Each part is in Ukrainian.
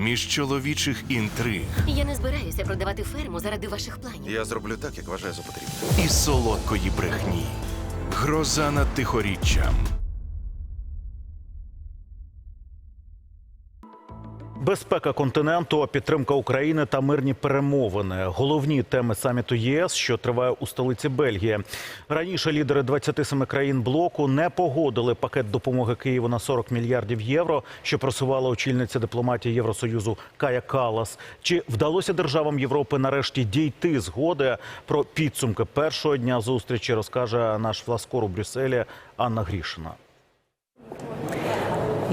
між чоловічих інтриг Я не збираюся продавати ферму заради ваших планів. Я зроблю так, як вважаю за потрібне. і солодкої брехні. Гроза над тихоріччям. Безпека континенту, підтримка України та мирні перемовини головні теми саміту ЄС, що триває у столиці Бельгії. Раніше лідери 27 країн блоку не погодили пакет допомоги Києву на 40 мільярдів євро, що просувала очільниця дипломатії Євросоюзу Кая Калас. Чи вдалося державам Європи нарешті дійти згоди про підсумки першого дня зустрічі? Розкаже наш власкор у Брюсселі Анна Грішина.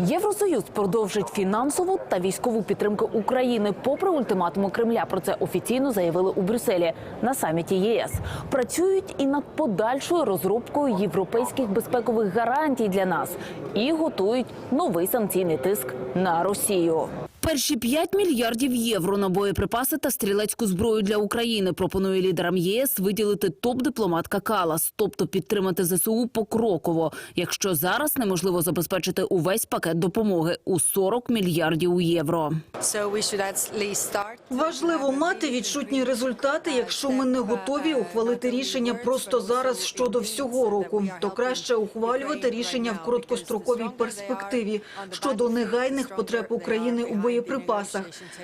Євросоюз продовжить фінансову та військову підтримку України попри ультиматуми Кремля. Про це офіційно заявили у Брюсселі на саміті ЄС. Працюють і над подальшою розробкою європейських безпекових гарантій для нас і готують новий санкційний тиск на Росію. Перші 5 мільярдів євро на боєприпаси та стрілецьку зброю для України пропонує лідерам єС виділити топ-дипломатка Калас, тобто підтримати ЗСУ покроково, якщо зараз неможливо забезпечити увесь пакет допомоги у 40 мільярдів євро. Важливо мати відчутні результати. Якщо ми не готові ухвалити рішення просто зараз щодо всього року, то краще ухвалювати рішення в короткостроковій перспективі щодо негайних потреб України у боєприпасах.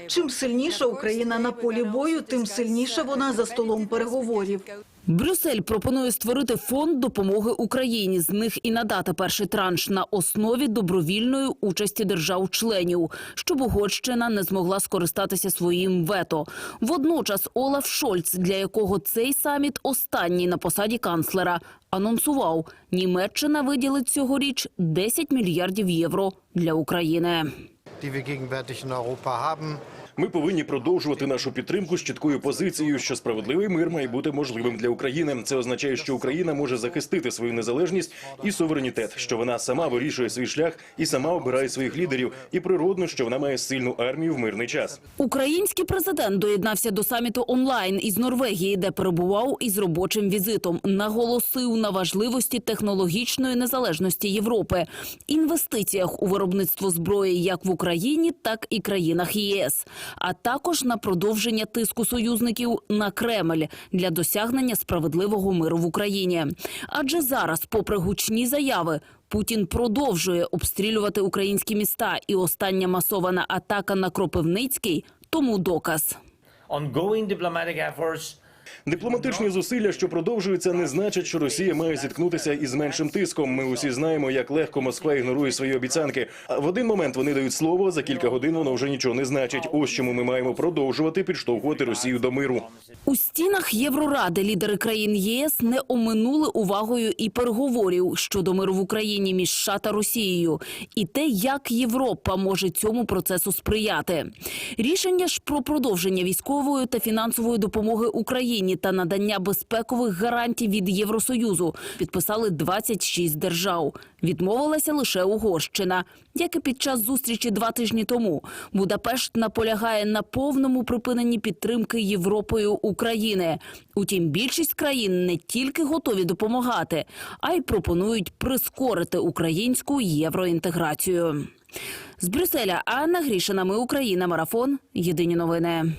Чим сильніша Україна на полі бою, тим сильніше вона за столом переговорів. Брюссель пропонує створити фонд допомоги Україні. З них і надати перший транш на основі добровільної участі держав-членів, щоб Угорщина не змогла скористатися своїм вето. Водночас Олаф Шольц, для якого цей саміт останній на посаді канцлера, анонсував, Німеччина виділить цьогоріч 10 мільярдів євро для України. Die wir gegenwärtig in Europa haben. Ми повинні продовжувати нашу підтримку з чіткою позицією, що справедливий мир має бути можливим для України. Це означає, що Україна може захистити свою незалежність і суверенітет, що вона сама вирішує свій шлях і сама обирає своїх лідерів. І природно, що вона має сильну армію в мирний час. Український президент доєднався до саміту онлайн із Норвегії, де перебував із робочим візитом. Наголосив на важливості технологічної незалежності Європи, інвестиціях у виробництво зброї як в Україні, так і країнах ЄС, а також на продовження тиску союзників на Кремль для досягнення справедливого миру в Україні. Адже зараз, попри гучні заяви, Путін продовжує обстрілювати українські міста, і остання масована атака на Кропивницький тому доказ. ongoing diplomatic efforts Дипломатичні зусилля, що продовжуються, не значать, що Росія має зіткнутися із меншим тиском. Ми усі знаємо, як легко Москва ігнорує свої обіцянки. А в один момент вони дають слово, за кілька годин воно вже нічого не значить. Ось чому ми маємо продовжувати підштовхувати Росію до миру. У стінах Євроради лідери країн ЄС не оминули увагою і переговорів щодо миру в Україні між США та Росією, і те, як Європа може цьому процесу сприяти. Рішення ж про продовження військової та фінансової допомоги Україні та надання безпекових гарантій від Євросоюзу підписали 26 держав. Відмовилася лише Угорщина, як і під час зустрічі два тижні тому. Будапешт наполягає на повному припиненні підтримки Європою України. Утім, більшість країн не тільки готові допомагати, а й пропонують прискорити українську євроінтеграцію. З Брюсселя Анна Грішина. Ми Україна. Марафон. Єдині новини.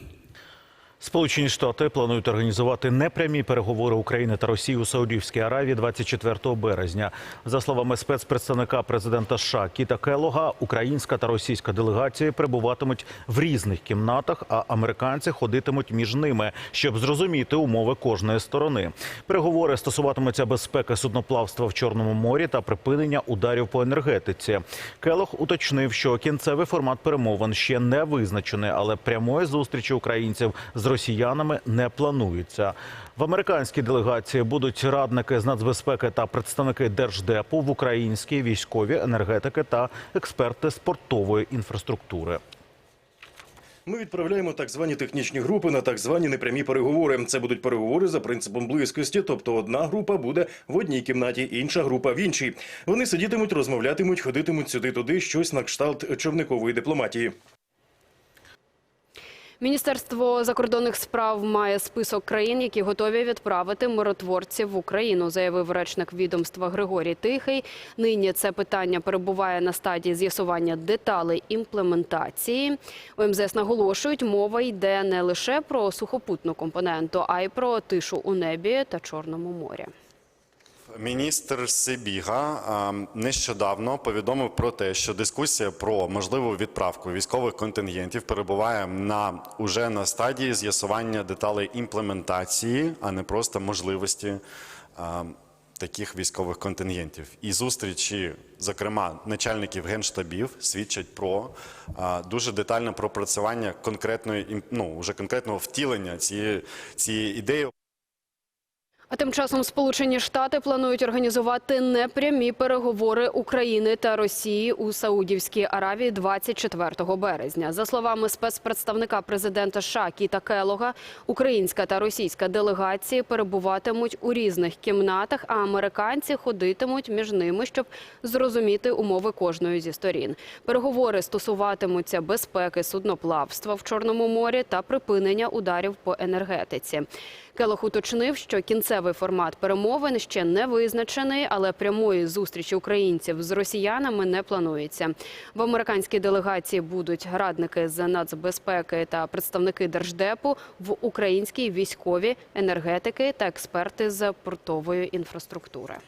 Сполучені Штати планують організувати непрямі переговори України та Росії у Саудівській Аравії 24 березня. За словами спецпредставника президента США Кіта Келога, українська та російська делегації перебуватимуть в різних кімнатах, а американці ходитимуть між ними, щоб зрозуміти умови кожної сторони. Переговори стосуватимуться безпеки судноплавства в Чорному морі та припинення ударів по енергетиці. Келог уточнив, що кінцевий формат перемовин ще не визначений, але прямої зустрічі українців з росіянами не планується. В американській делегації будуть радники з нацбезпеки та представники держдепу в українській військові енергетики та експерти з портової інфраструктури. Ми відправляємо так звані технічні групи на так звані непрямі переговори. Це будуть переговори за принципом близькості, тобто одна група буде в одній кімнаті, інша група в іншій. Вони сидітимуть, розмовлятимуть, ходитимуть сюди-туди, щось на кшталт човникової дипломатії. Міністерство закордонних справ має список країн, які готові відправити миротворців в Україну, заявив речник відомства Григорій Тихий. Нині це питання перебуває на стадії з'ясування деталей імплементації. У МЗС наголошують, мова йде не лише про сухопутну компоненту, а й про тишу у небі та Чорному морі. Міністр Сибіга нещодавно повідомив про те, що дискусія про можливу відправку військових контингентів перебуває на уже на стадії з'ясування деталей імплементації, а не просто можливості таких військових контингентів. І зустрічі, зокрема, начальників генштабів, свідчать про дуже детальне пропрацювання конкретної ну, вже конкретного втілення цієї, цієї ідеї. А тим часом Сполучені Штати планують організувати непрямі переговори України та Росії у Саудівській Аравії 24 березня. За словами спецпредставника президента США Кіта Келога, українська та російська делегації перебуватимуть у різних кімнатах, а американці ходитимуть між ними, щоб зрозуміти умови кожної зі сторін. Переговори стосуватимуться безпеки судноплавства в Чорному морі та припинення ударів по енергетиці. Келох уточнив, що кінцевий формат перемовин ще не визначений, але прямої зустрічі українців з росіянами не планується. В американській делегації будуть радники з нацбезпеки та представники держдепу в українській військові енергетики та експерти з портової інфраструктури.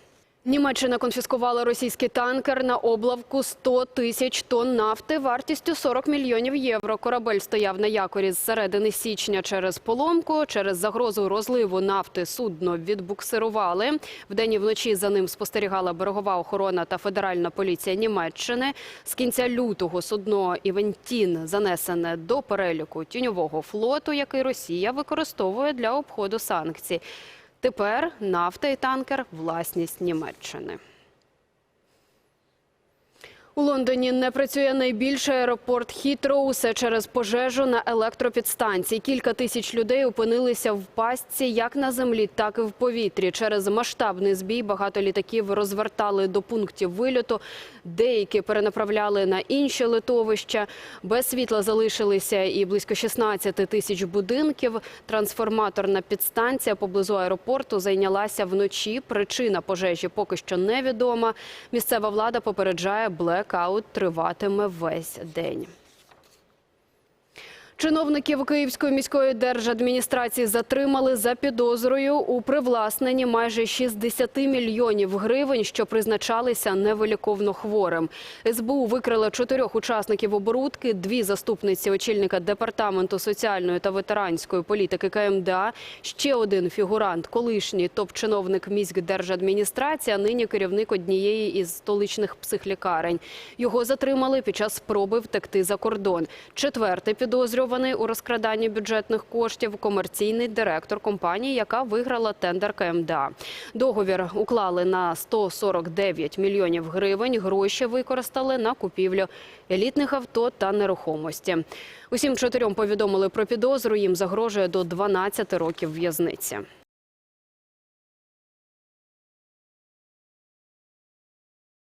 Німеччина конфіскувала російський танкер на облавку 100 тисяч тонн нафти вартістю 40 мільйонів євро. Корабель стояв на якорі з середини січня через поломку. Через загрозу розливу нафти судно відбуксирували. Вдень і вночі за ним спостерігала берегова охорона та федеральна поліція Німеччини. З кінця лютого судно «Івентін» занесене до переліку тіньового флоту, який Росія використовує для обходу санкцій. Тепер нафта і танкер – власність Німеччини. У Лондоні не працює найбільший аеропорт Хітроу. Все через пожежу на електропідстанції. Кілька тисяч людей опинилися в пастці як на землі, так і в повітрі. Через масштабний збій багато літаків розвертали до пунктів вильоту. Деякі перенаправляли на інші литовища. Без світла залишилися і близько 16 тисяч будинків. Трансформаторна підстанція поблизу аеропорту зайнялася вночі. Причина пожежі поки що невідома. Місцева влада попереджає, блекаут триватиме весь день. Чиновників Київської міської держадміністрації затримали за підозрою у привласненні майже 60 мільйонів гривень, що призначалися невиліковно хворим. СБУ викрила чотирьох учасників оборудки, дві заступниці очільника департаменту соціальної та ветеранської політики КМДА, ще один фігурант, колишній топ-чиновник міськдержадміністрації, а нині керівник однієї із столичних психлікарень. Його затримали під час спроби втекти за кордон. Четвертий підозрюваний у розкраданні бюджетних коштів – комерційний директор компанії, яка виграла тендер КМДА. Договір уклали на 149 мільйонів гривень. Гроші використали на купівлю елітних авто та нерухомості. Усім чотирьом повідомили про підозру. Їм загрожує до 12 років в'язниці.